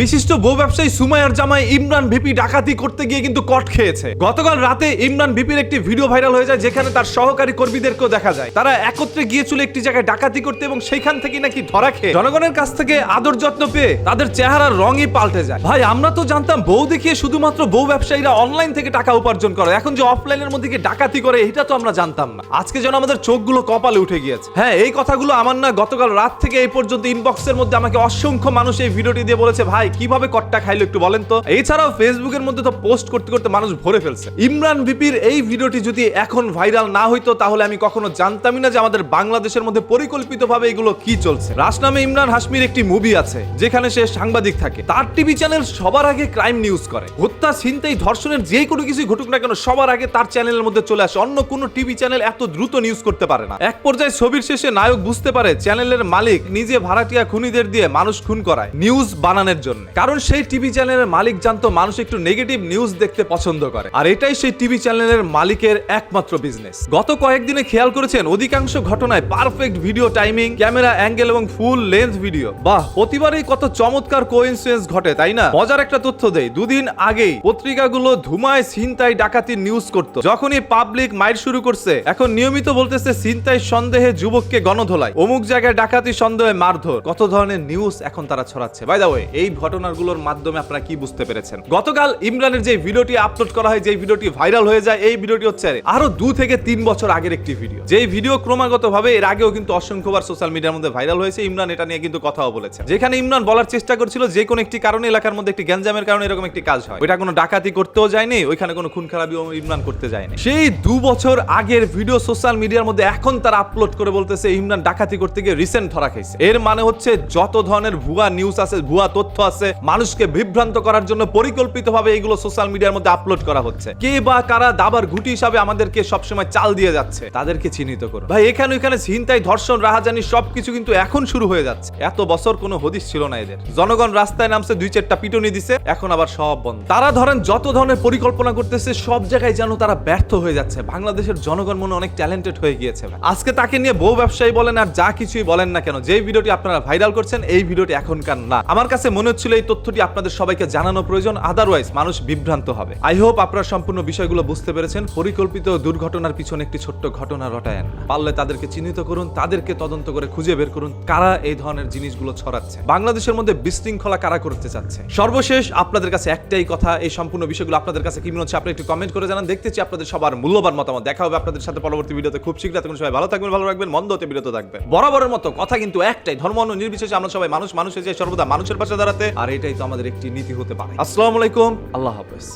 বিশিষ্ট বউ ব্যবসায়ী সুমায়ার জামাই ইমরান ভিপি ডাকাতি করতে গিয়ে কিন্তু কট খেয়েছে। গতকাল রাতে ইমরান ভিপির একটি ভিডিও ভাইরাল হয়ে যায় যেখানে তার সহকারী কর্মীদেরকেও দেখা যায়। তারা একত্রে গিয়েছিল একটি জায়গায় ডাকাতি করতে এবং সেইখান থেকে নাকি ধরা খেয়ে জনগণের কাছ থেকে আদর যত্ন পেয়ে তাদের চেহারার রঙই পাল্টে যায়। ভাই, আমরা তো জানতাম বউ দেখিয়ে শুধুমাত্র বউ ব্যবসায়ীরা অনলাইন থেকে টাকা উপার্জন করে। এখন যে অফলাইনের মধ্যে গিয়ে ডাকাতি করে, এটা তো আমরা জানতাম না। আজকে যেন আমাদের চোখগুলো কপালে উঠে গিয়েছে। হ্যাঁ এই কথাগুলো আমার না গতকাল রাত থেকে এই পর্যন্ত ইনবক্সের মধ্যে আমাকে অসংখ্য মানুষ এই ভিডিওটি দিয়ে বলেছে, ভাই কীভাবে কট্টা খাইলো একটু বলেন তো? এছাড়াও ফেসবুকের মধ্যে তো পোস্ট করতে করতে মানুষ ভরে ফেলছে। ইমরান বিপির এই ভিডিওটি যদি এখন ভাইরাল না হইতো, তাহলে আমি কখনো জানতামই না যে আমাদের বাংলাদেশের মধ্যে পরিকল্পিতভাবে এগুলো কি চলছে। রাস নামে ইমরান হাসমির একটি মুভি আছে, যেখানে সে সাংবাদিক থাকে। তার টিভি চ্যানেল সবার আগে ক্রাইম নিউজ করে। হত্যা, ছিনতাই, ধর্ষণের যে কোনো কিছু ঘটুক না কেন, সবার আগে তার চ্যানেলের মধ্যে চলে আসে। অন্য কোনো টিভি চ্যানেল এত দ্রুত নিউজ করতে পারে না। এক পর্যায়ে ছবির শেষে নায়ক বুঝতে পারে চ্যানেলের মালিক নিজে ভাড়াটিয়া খুনিদের দিয়ে মানুষ খুন করায়। নিউজ বানানোর জন্য। কারণ সেই টিভি চ্যানেলের মালিক জানতো মানুষ একটু নেগেটিভ নিউজ দেখতে পছন্দ করে। আর এটাই সেই টিভি চ্যানেলের মালিকের একমাত্র বিজনেস গত কয়েকদিনে খেয়াল করেছেন, অধিকাংশ ঘটনায় perfect video timing camera angle এবং ফুল লেন্থ ভিডিও বাহ, প্রতিবারই কত চমৎকার কোইন্সিডেন্স ঘটে, তাই না? মজার একটা তথ্য দেই, দুদিন আগেই পত্রিকাগুলো ধুমায় ছিনতাই ডাকাতির নিউজ করত। যখনই পাবলিক মাইর শুরু করছে, এখন নিয়মিত বলতেছে ছিনতাই সন্দেহে যুবককে গণধোলায় অমুক জায়গায় ডাকাতি সন্দেহে মারধর। কত ধরনের নিউজ এখন তারা ছড়াচ্ছে। বাই দা ওয়ে এই ঘটনাগুলোর মাধ্যমে আপনারা কি বুঝতে পেরেছেন? গতকাল ইমরানের যে ভিডিওটি আপলোড করা হয় যে ভিডিওটি ভাইরাল হয়ে যায়, এই ভিডিওটি হচ্ছে আরও দু থেকে তিন বছর আগের একটি ভিডিও। যেই ভিডিও ক্রমাগত ভাবে এর আগেও কিন্তু অসংখ্যবার সোশ্যাল মিডিয়ার মধ্যে ভাইরাল হয়েছে। ইমরান এটা নিয়ে কিন্তু কথাও বলেছে যেখানে ইমরান বলার চেষ্টা করছিল যে কোনো একটি কারণে এলাকার মধ্যে একটি গ্যাঞ্জামের কারণে এরকম একটি কাজ হয়। ওইটা কোনো ডাকাতি করতেও যায়নি, ওইখানে কোনো খুন খারাপিও ইমরান করতে যায়নি। সেই দু বছর আগের ভিডিও সোশ্যাল মিডিয়ার মধ্যে এখন তারা আপলোড করে বলতেছে, ইমরান ডাকাতি করতে গিয়ে রিসেন্ট ধরা খাইছে। এর মানে হচ্ছে যত ধরনের ভুয়া নিউজ আছে, ভুয়া তথ্য আছে মানুষকে বিভ্রান্ত করার জন্য পরিকল্পিতভাবে এইগুলো সোশ্যাল মিডিয়ার মধ্যে আপলোড করা হচ্ছে। কে বা কারা দাবার গুটি হিসাবে আমাদেরকে সবসময় চাল দিয়ে যাচ্ছে, তাদেরকে চিহ্নিত করো। ভাই, এখানে ওইখানে ছিনতাই, ধর্ষণ, রাহাজানি সবকিছু কিন্তু এখন শুরু হয়ে যাচ্ছে। এত বছর কোনো হদিস ছিল না এদের। জনগণ রাস্তায় নামছে, দুই চারটা পিটুনি দিছে, এখন আবার সব বন্ধ। তারা ধরেন যত ধরনের পরিকল্পনা করতেছে, সব জায়গায় যেন তারা ব্যর্থ হয়ে যাচ্ছে। বাংলাদেশের জনগণ মনে অনেক ট্যালেন্টেড হয়ে গিয়েছে আজকে তাকে নিয়ে বউ ব্যবসায়ী বলেন আর যা কিছুই বলেন না কেন যে ভিডিওটি আপনারা ভাইরাল করছেন, এই ভিডিওটি এখনকার না। আমার কাছে মনে হচ্ছিল এই তথ্যটি আপনাদের সবাইকে জানানো প্রয়োজন আদারওয়াইজ মানুষ বিভ্রান্ত হবে। আই হোপ আপনারা সম্পূর্ণ বিষয়গুলো বুঝতে পেরেছেন। পরিকল্পিত দুর্ঘটনার পিছনে একটি ছোট্ট ঘটনা রটায়েন পারলে তাদেরকে চিহ্নিত করুন, তাদেরকে তদন্ত করে খুঁজে বের করুন কারা এই ধরনের জিনিসগুলো ছড়াচ্ছে। বাংলাদেশের মধ্যে বিশৃঙ্খলা কারা করতে চাচ্ছে? সর্বশেষ আপনাদের কাছে একটাই কথা, এই সম্পূর্ণ বিষয়গুলো আপনাদের কাছে কি মনে হচ্ছে, আপনি একটু কমেন্ট করে জানান। দেখতে চাই আপনাদের সবার মূল্যবান মতামত। দেখা হবে আপনাদের সাথে পরবর্তী ভিডিওতে। খুব শীঘ্র তখন সবাই ভালো থাকবেন, ভালো রাখবেন, মন্দ হতে বিরত থাকবেন। বরাবরের মতো কথা কিন্তু একটাই, ধর্ম নির্বিশেষে আমরা সবাই মানুষ মানুষের যে সর্বদা মানুষের পাশে দাঁড়াতে আর এটাই তো আমাদের একটি নীতি হতে পারে। আসসালামু আলাইকুম আল্লাহ হাফেজ।